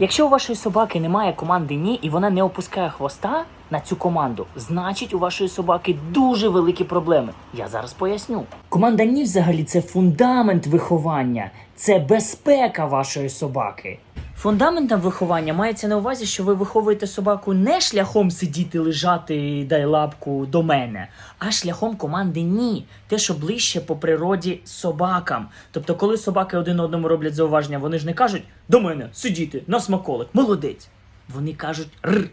Якщо у вашої собаки немає команди ні і вона не опускає хвоста на цю команду, значить у вашої собаки дуже великі проблеми. Я зараз поясню. Команда ні взагалі це фундамент виховання, це безпека вашої собаки. Фундаментом виховання мається на увазі, що ви виховуєте собаку не шляхом сидіти, лежати, дай лапку до мене, а шляхом команди ні. Те, що ближче по природі собакам. Тобто, коли собаки один одному роблять зауваження, вони ж не кажуть до мене сидіти на смаколик, молодець. Вони кажуть р.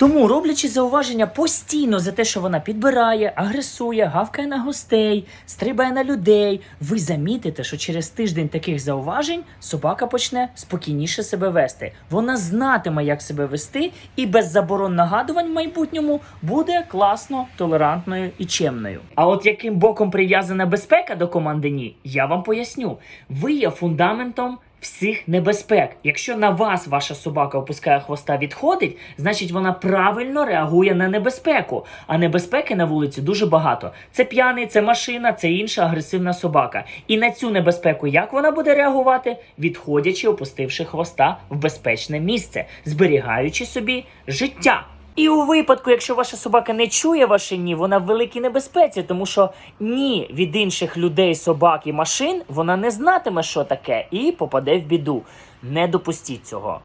Вау». Тому, роблячи зауваження постійно за те, що вона підбирає, агресує, гавкає на гостей, стрибає на людей, ви замітите, що через тиждень таких зауважень собака почне спокійніше себе вести. Вона знатиме, як себе вести, і без заборон нагадувань в майбутньому буде класно, толерантною і чемною. А от яким боком прив'язана безпека до команди ні, я вам поясню. Ви є фундаментом всіх небезпек. Якщо на вас ваша собака опускає хвоста, відходить, значить вона правильно реагує на небезпеку. А небезпеки на вулиці дуже багато. Це п'яний, це машина, це інша агресивна собака. І на цю небезпеку як вона буде реагувати, відходячи, опустивши хвоста в безпечне місце, зберігаючи собі життя. І у випадку, якщо ваша собака не чує ваше ні, вона в великій небезпеці, тому що ні від інших людей, собак і машин вона не знатиме, що таке, і попаде в біду. Не допустіть цього.